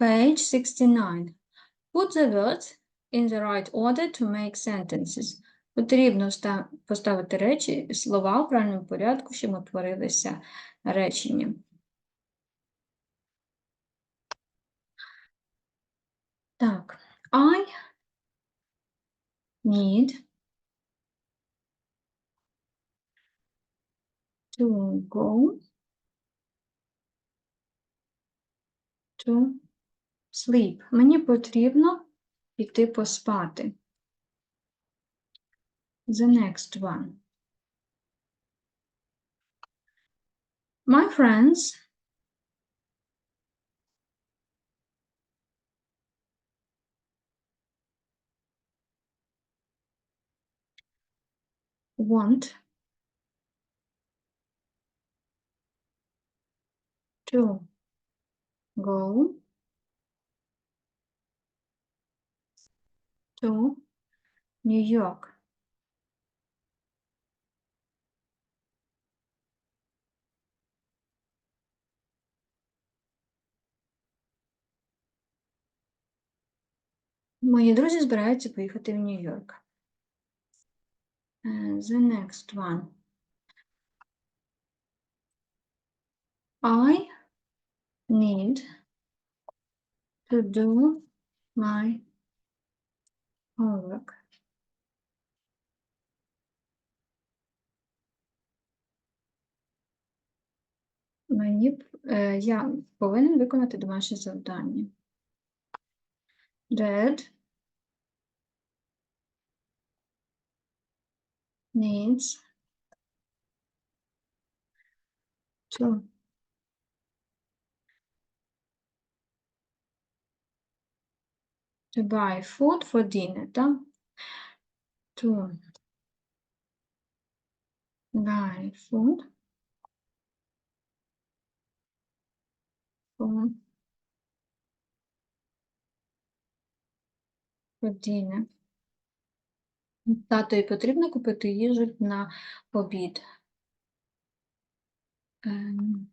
Page 69. Put the words in the right order to make sentences. Потрібно поставити речі, слова в правильному порядку, щоб утворилися речення. Так, I need to go to sleep. Мені потрібно піти поспати. The next one. My friends want to go to New York. Мої друзі збираються поїхати в Нью-Йорк. Е, The next one. I need to do my homework. Мені е, я повинен виконати домашнє завдання. Dad needs to to buy food for dinner, так? To buy food for for dinner. Татові потрібно купити їжу на обід. Ем,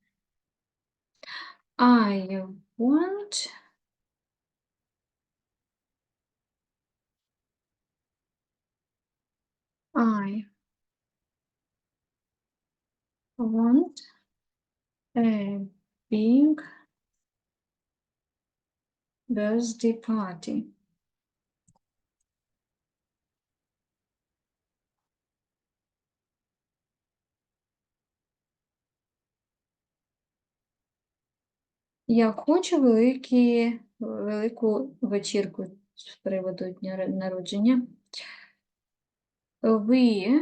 I want I want a big birthday party. Я хочу великі, велику вечірку з приводу дня народження. We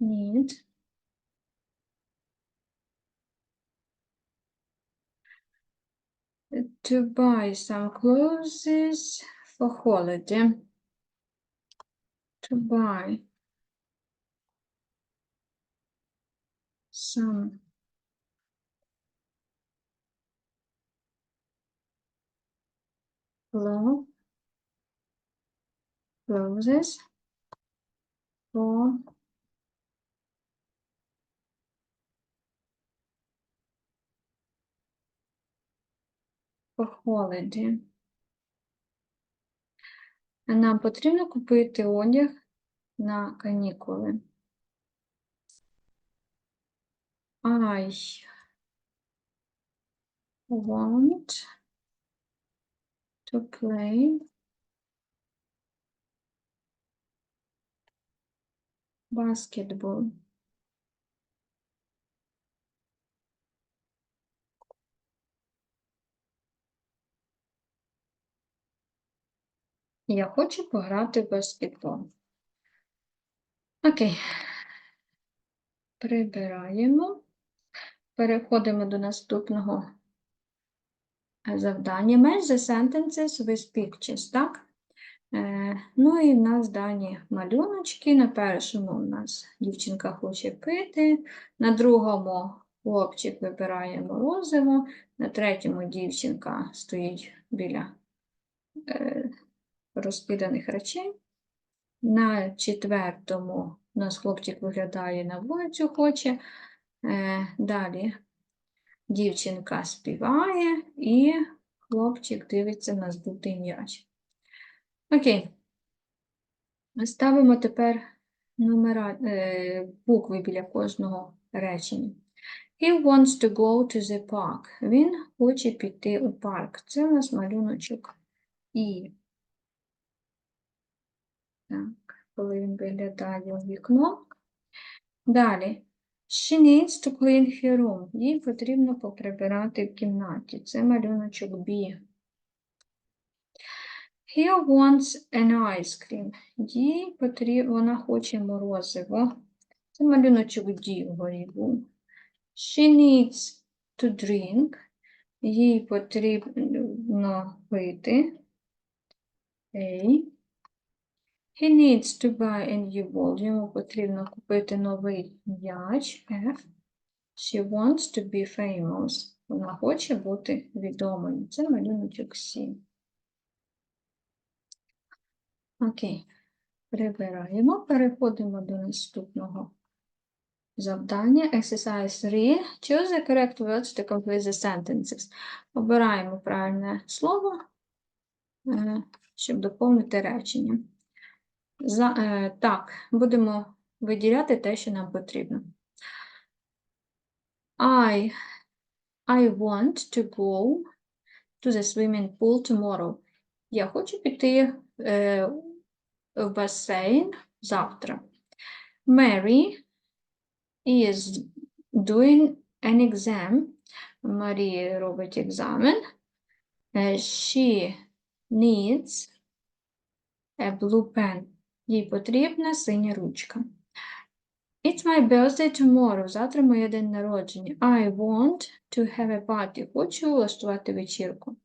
need to buy some clothes for holiday. To buy some clo- clothes for for holiday. Нам потрібно купити одяг на канікули. I want to play basketball. Я хочу пограти в баскетбол. Окей. Прибираємо. Переходимо до наступного завдання. Match the sentences with pictures, так? Е, ну і в нас дані малюночки. На першому у нас дівчинка хоче пити, на другому хлопчик вибирає морозиво, на третьому дівчинка стоїть біля е, розкиданих речей. На четвертому у нас хлопчик виглядає на вулицю хоче. Е, далі Дівчинка співає, і хлопчик дивиться на здутий м'яч. Окей. Ставимо тепер номера, е, букви біля кожного речення. He wants to go to the park. Він хоче піти у парк. Це у нас малюночок І. Так, коли він виглядає вікно. Далі. She needs to clean her room. Їй потрібно поприбирати в кімнаті. Це малюночок B. He wants an ice cream. Їй потрібно, вона хоче морозиво. Це малюночок D вгорі. She needs to drink. Їй потрібно пити. A. He needs to buy a new ball. Йому потрібно купити новий м'яч. F. She wants to be famous. Вона хоче бути відомою. Це малюночок 7. Окей. Прибираємо. Переходимо до наступного завдання. Exercise 3. Choose the correct words to complete the sentences. Обираємо правильне слово, е, щоб доповнити речення. За, е, так, будемо виділяти те, що нам потрібно. I, I want to go to the swimming pool tomorrow. Я хочу піти е, в басейн завтра. Mary is doing an exam. Марія робить екзамен. Е, She needs a blue pen. Їй потрібна синя ручка. It's my birthday tomorrow. Завтра моє день народження. I want to have a party. Хочу влаштувати вечірку.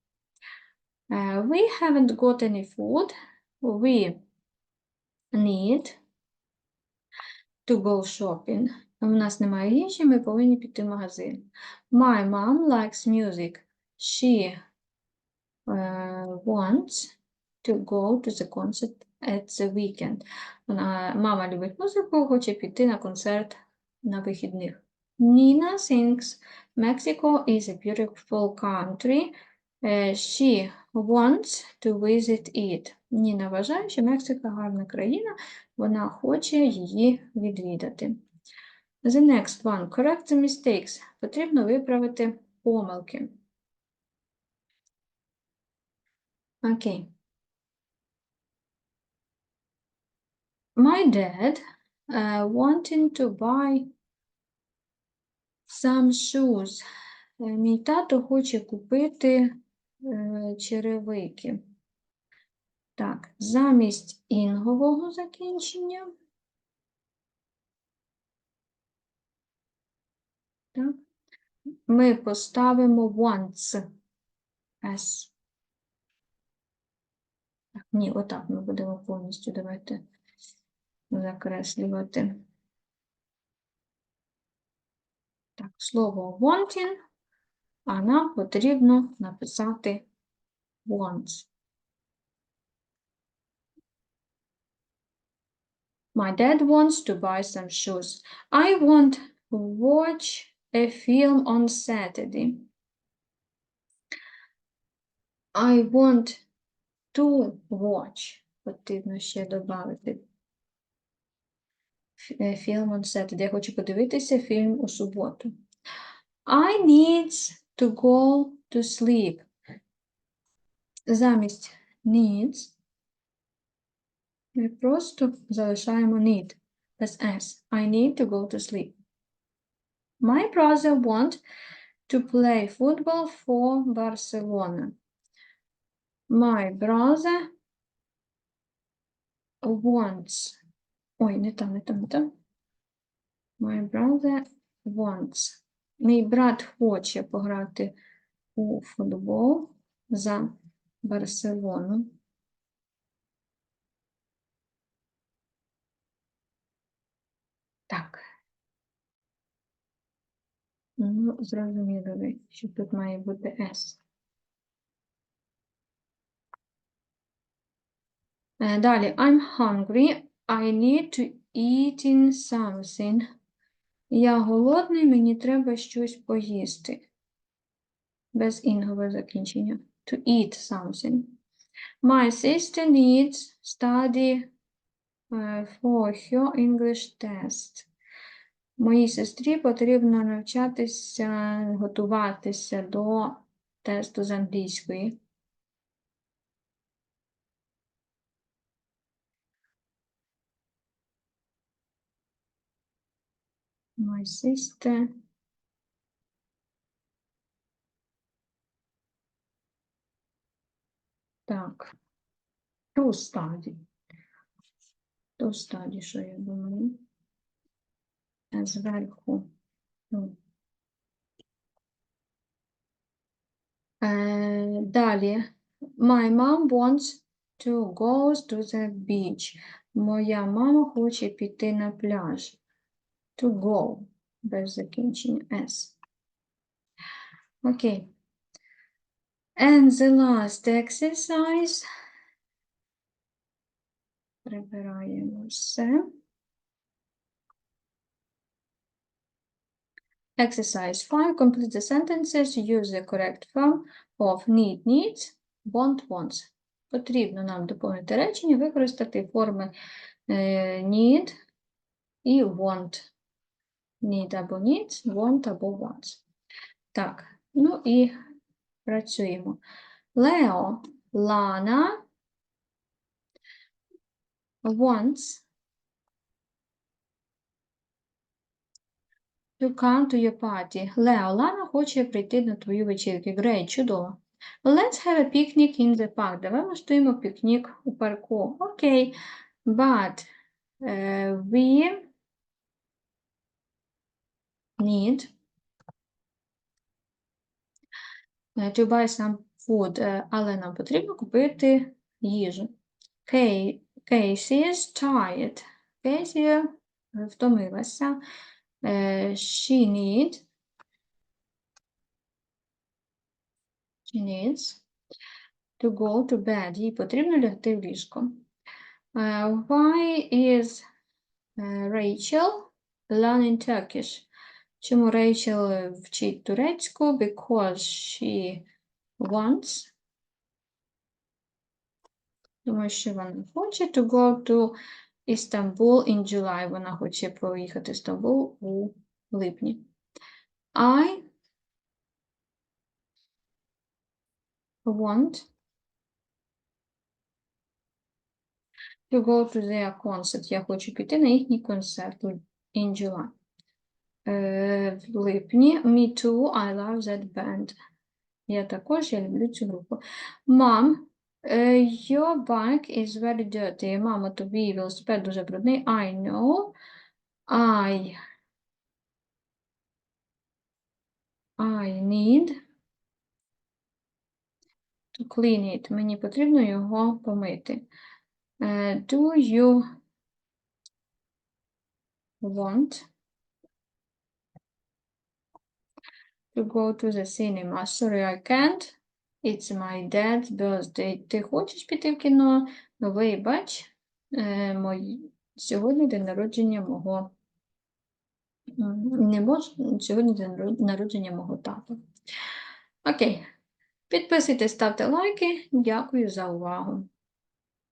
Е, We haven't got any food. We need to go shopping. У нас немає їжі, ми повинні піти в магазин. My mom likes music. She uh, wants to go to the concert at the weekend. Вона, мама любить музику, хоче піти на концерт на вихідних. Nina thinks Mexico is a beautiful country. Е, She wants to visit it. Ніна вважає, що Мексика гарна країна, вона хоче її відвідати. The next one. Correct the mistakes. Потрібно виправити помилки. Окей. My dad uh, wanting to buy some shoes. Мій тато хоче купити черевики. Так, замість інгового закінчення. Так. Ми поставимо wants. S. Так, ні, отак ми будемо повністю давайте закреслювати. Так, слово wanting, а нам потрібно написати wants. My dad wants to buy some shoes. I want to watch a film on Saturday. I want to watch. Потрібно ще додати. Е, Film on Saturday. Я хочу подивитися фільм у суботу. I need to go to sleep. Замість needs ми просто залишаємо need без s. I need to go to sleep. My brother want to play football for Barcelona. My brother wants. Ой, не там, не там, не там. My brother wants. Мій брат хоче пограти у футбол за Барселону. Так. Ну, зрозуміло, що тут має бути S. Е, Далі, I'm hungry. I need to eat in something. Я голодний, мені треба щось поїсти. без інгового закінчення. To eat something. My sister needs study е, for her English test. Моїй сестрі потрібно навчатися, готуватися до тесту з англійської. My sister. Так. To study. To study, що я думаю? Зверху. Ну. Е, далі. My mom wants to go to the beach. Моя мама хоче піти на пляж. To go. Без закінчення S. Окей. And the last exercise. Прибираємо все. Exercise 5. Complete the sentences. Use the correct form of need needs, want wants. Потрібно нам доповнити речення, використати форми е, need і want. Need або needs, want або wants. Так, ну і працюємо. Лео, Лана wants to come to your party. Лео, Лана хоче прийти на твою вечірку. Great, чудово. Let's have a picnic in the park. Давай влаштуємо пікнік у парку. Окей. But е, we need е, to buy some food, е, але нам потрібно купити їжу. Casey is tired. Casey е, втомилася. Е, She need She needs to go to bed. Їй потрібно лягти в ліжко. Е, Why is е, Rachel learning Turkish? Чому Рейчел вчить турецьку? Because she wants. Тому що вона хоче to go to Istanbul in July. Вона хоче поїхати в Стамбул у липні. I want to go to their concert. Я хочу піти на їхній концерт in July. Е, в липні. Me too, I love that band. Я також, я люблю цю групу. Mom, е, your bike is very dirty. Мамо, тобі велосипед дуже брудний. I know. I I need to clean it. Мені потрібно його помити. Е, Do you want to go to the cinema? Sorry, I can't. It's my dad's birthday. Ти хочеш піти в кіно? Вибач, е, мой... сьогодні день народження мого не можу, сьогодні день народження мого тата. Окей. Підписуйтесь, ставте лайки. Дякую за увагу.